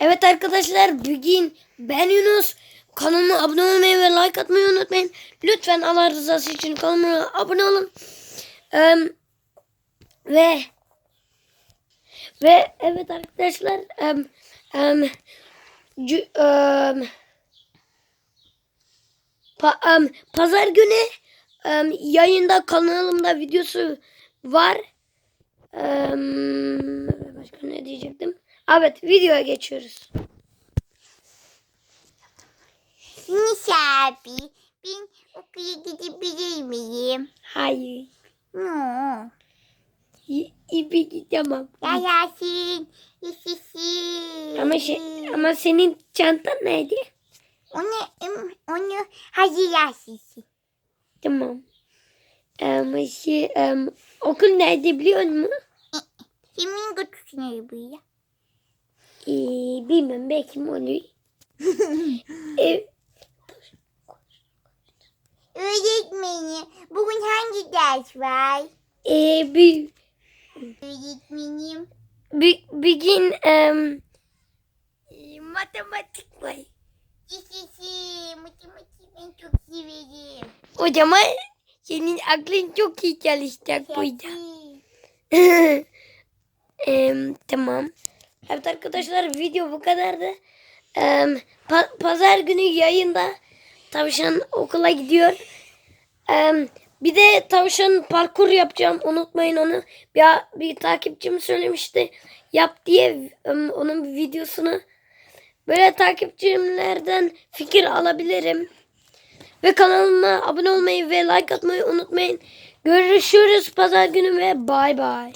Evet arkadaşlar bugün ben Yunus. Kanalıma abone olmayı ve like atmayı unutmayın. Lütfen Allah rızası için kanalıma abone olun. Eee, ve ve evet arkadaşlar em, em, cü- em, pa- em, pazar günü em, yayında kanalımda videosu var. Em, başka ne diyecektim? Evet videoya geçiyoruz. Nisa abi, ben okula gidebilir miyim? Hayır. No. İ- İpi gidemem. Yaşasın, yaşasın. Ama şey, ama senin çantan neydi? Onu, onu hazırlarsın. Tamam. Ama şey, em, okul nerede biliyor musun? Kimin götürsün buraya? Ee, bilmem belki. Ev, Öğretmenim, bugün hangi ders var? ee, bir, Öğretmenim. bir, bir gün em, e, matematik var. Yaşasın, matematik ben çok severim. O zaman senin aklın çok iyi çalışacak burada. Em, tamam. Evet arkadaşlar video bu kadardı. Em, pa- pazar günü yayında tavşan okula gidiyor. Em, bir de tavşan parkur yapacağım. Unutmayın onu. Bir, bir takipçim söylemişti. Yap diye onun videosunu. Böyle takipçilerden fikir alabilirim. Ve kanalıma abone olmayı ve like atmayı unutmayın. Görüşürüz pazar günü ve bay bay.